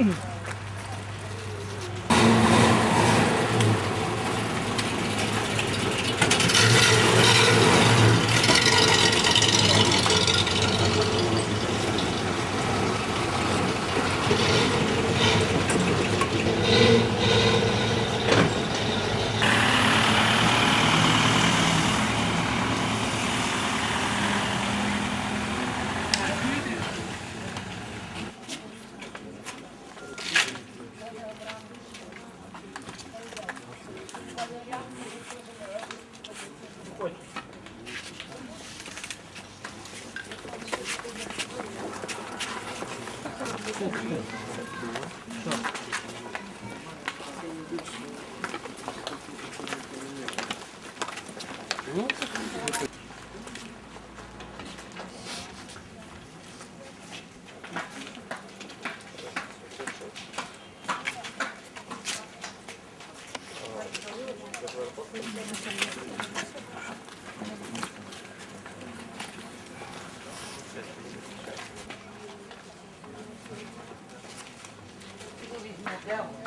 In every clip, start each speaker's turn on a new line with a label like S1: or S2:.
S1: 응. No.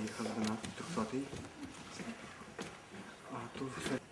S1: Приїхали до нас, 300 А, то все.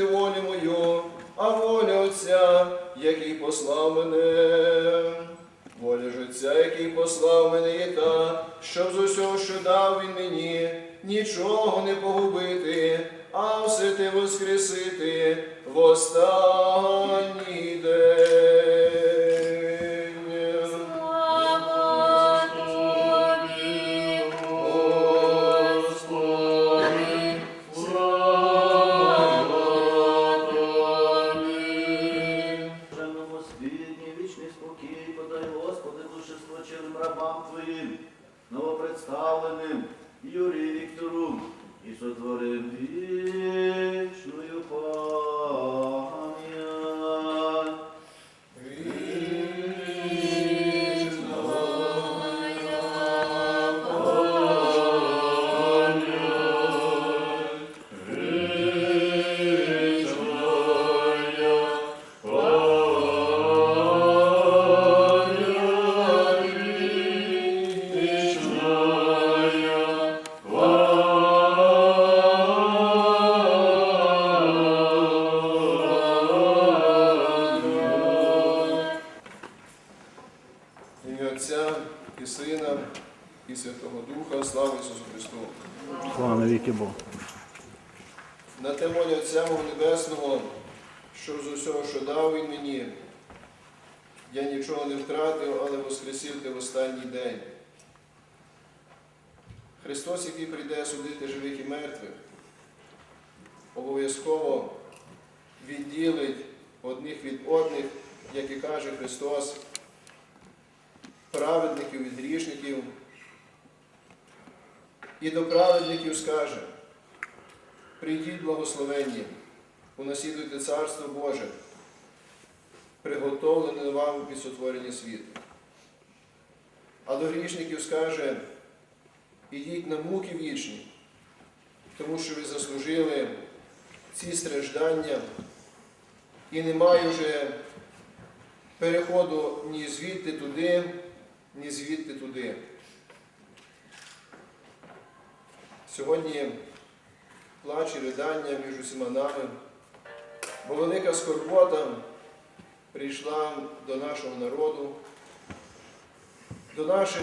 S1: Творити волю мою, а воля Отця, який послав мене. Воля ж який послав мене, є та, щоб з усього, що дав він мені, нічого не погубити, а все те воскресити в останній праведників від грішників. І до праведників скаже, прийдіть благословенні, унаслідуйте Царство Боже, приготовлене вам від сотворення світу. А до грішників скаже, ідіть на муки вічні, тому що ви заслужили ці страждання, і немає вже переходу ні звідти туди, ні звідти туди. Сьогодні плач і ридання між усіма нами, бо велика скорбота прийшла до нашого народу, до, наших,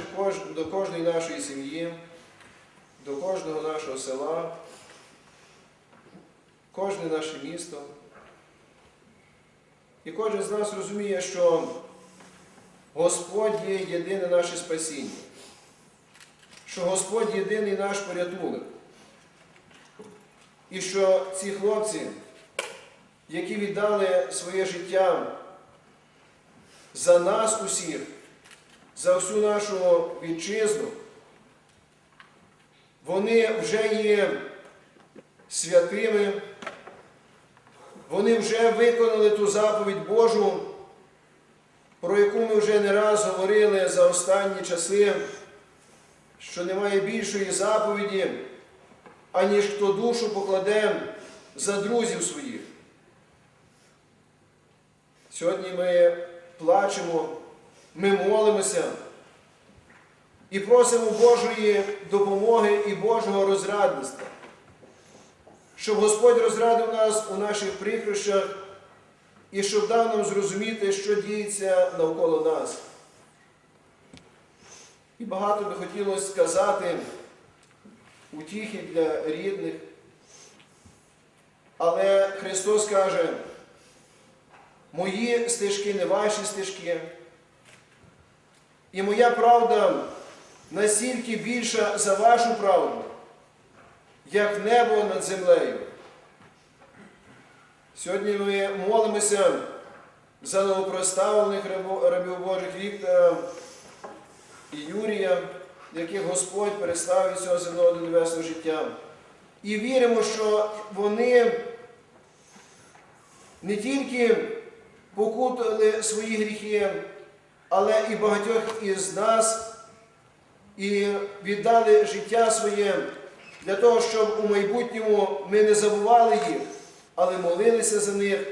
S1: до кожної нашої сім'ї, до кожного нашого села, кожне наше місто. І кожен з нас розуміє, що Господь є єдине наше спасіння, що Господь єдиний наш порятунок. І що ці хлопці, які віддали своє життя за нас усіх, за всю нашу вітчизну, вони вже є святими, вони вже виконали ту заповідь Божу, про яку ми вже не раз говорили за останні часи, що немає більшої заповіді, аніж хто душу покладе за друзів своїх. Сьогодні ми плачемо, ми молимося і просимо Божої допомоги і Божого розрадництва, щоб Господь розрадив нас у наших прикрощах і щоб дав нам зрозуміти, що діється навколо нас. І багато би хотілося сказати утіхи для рідних. Але Христос каже, мої стежки не ваші стежки. І моя правда настільки більша за вашу правду, як небо над землею. Сьогодні ми молимося за новопроставлених рабів Божих Віктора і Юрія, яких Господь переставив від цього земного до небесного життя. І віримо, що вони не тільки покутали свої гріхи, але і багатьох із нас і віддали життя своє для того, щоб у майбутньому ми не забували їх, але молилися за них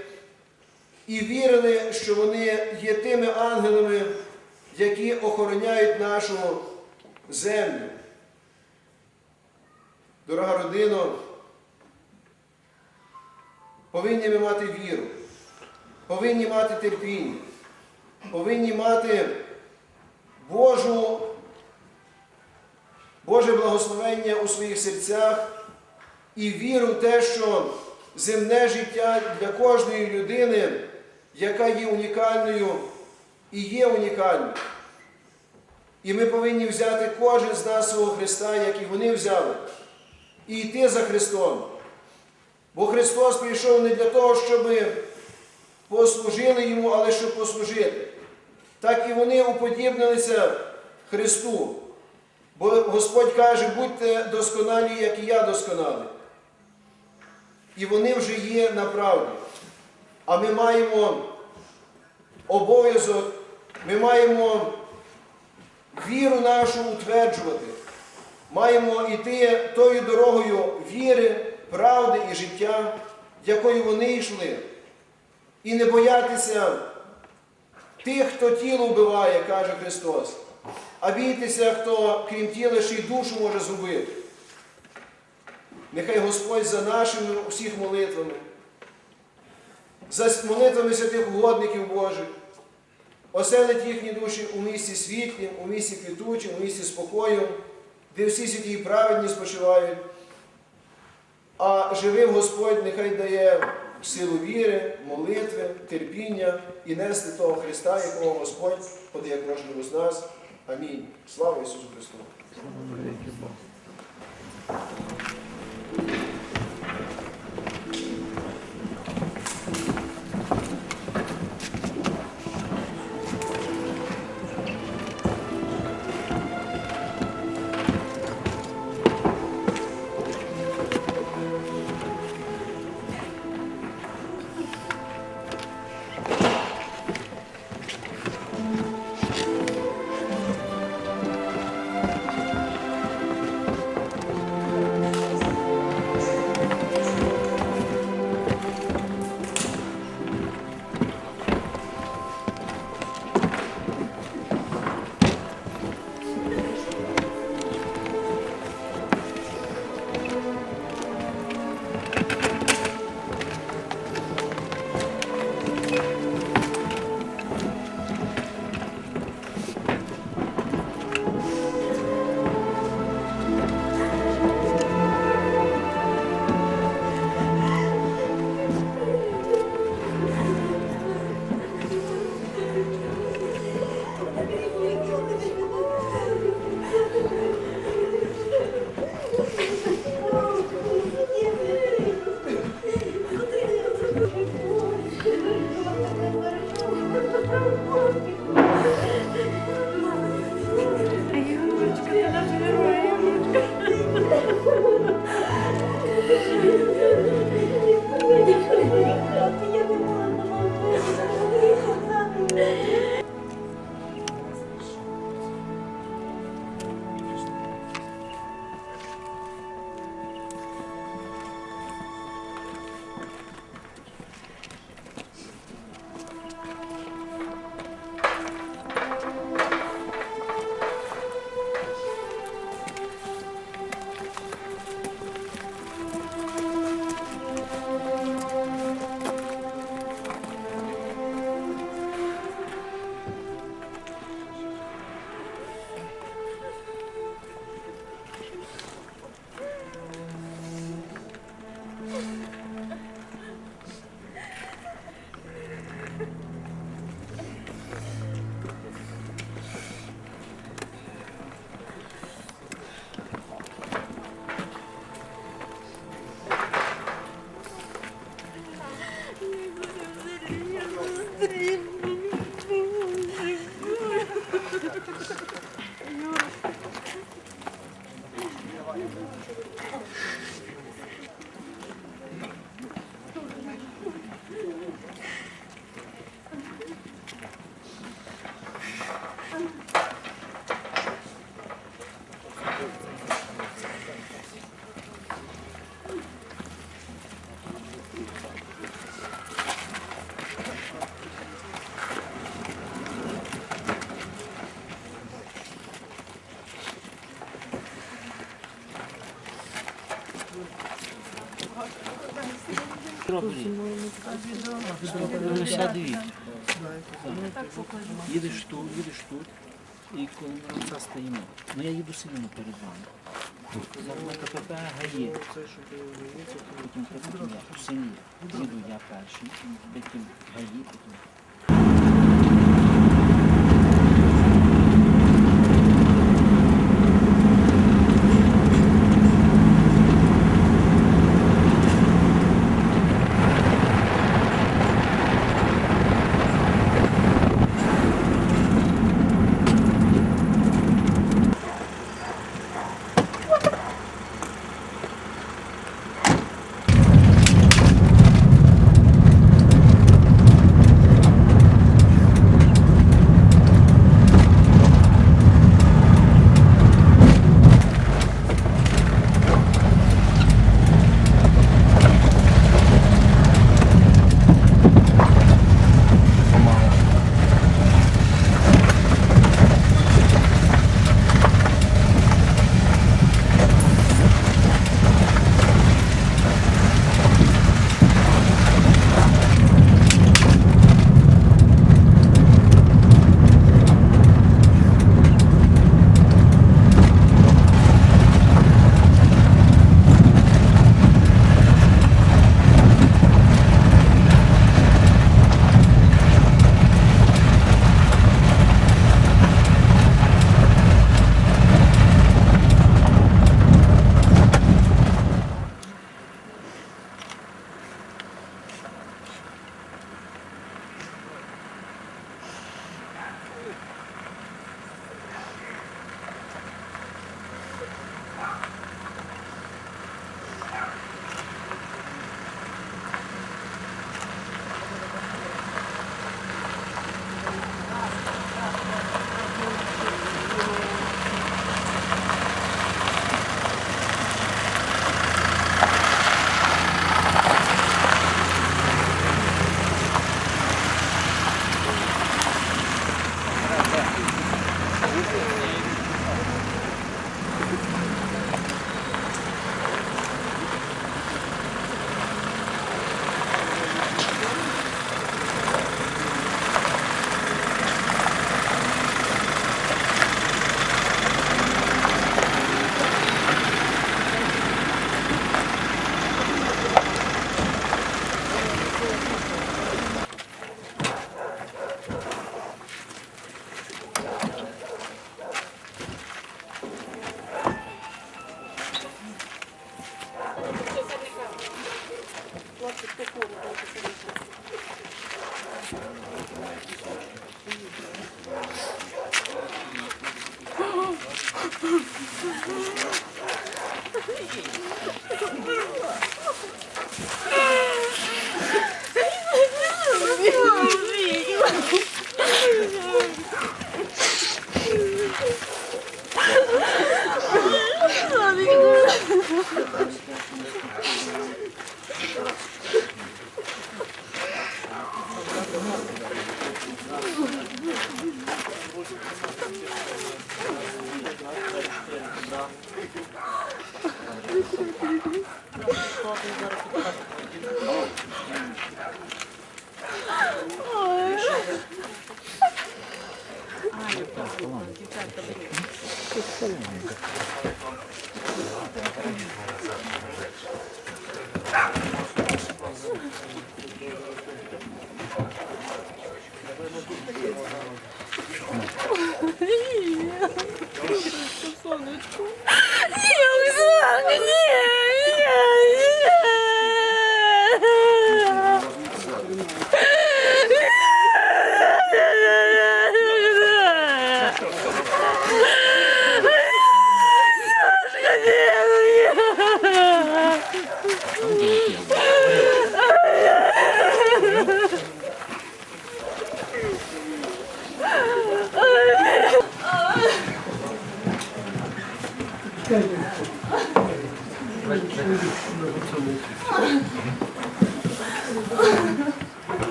S1: і вірили, що вони є тими ангелами, які охороняють нашу землю. Дорога родино, повинні ми мати віру, повинні мати терпіння, повинні мати Божу, Боже благословення у своїх серцях і віру в те, що земне життя для кожної людини, яка є унікальною і є унікальною. І ми повинні взяти кожен з нас свого Христа, як і вони взяли, і йти за Христом. Бо Христос прийшов не для того, щоб послужили Йому, але щоб послужити. Так і вони уподібнилися Христу. Бо Господь каже, будьте досконалі, як і я досконалий. І вони вже є на правді. А ми маємо обов'язок, ми маємо віру нашу утверджувати. Маємо йти тою дорогою віри, правди і життя, якою вони йшли. І не боятися тих, хто тіло вбиває, каже Христос. А бійтеся, хто крім тіла ще й душу може згубити. Нехай Господь за нашими всіх молитвами, за молитвами святих угодників Божих, оселить їхні душі у місці світлі, у місці квітучим, у місці спокою, де всі святі праведні спочивають. А живим Господь нехай дає силу віри, молитви, терпіння і нести того Христа, якого Господь подає кожному з нас. Амінь. Слава Ісусу Христу!
S2: Навіки Богу.
S3: Лише дивіться. Їдеш тут, їдеш тут, і коли ми стоїмо. Ну я їду сильно перед вами. Сказав КПП ГАЄ. Потім КПП я, в. Їду я перший, потім ГАІ, потім Oh,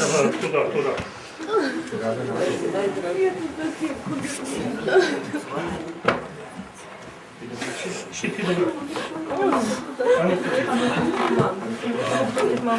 S4: Туди, туди.
S5: Бо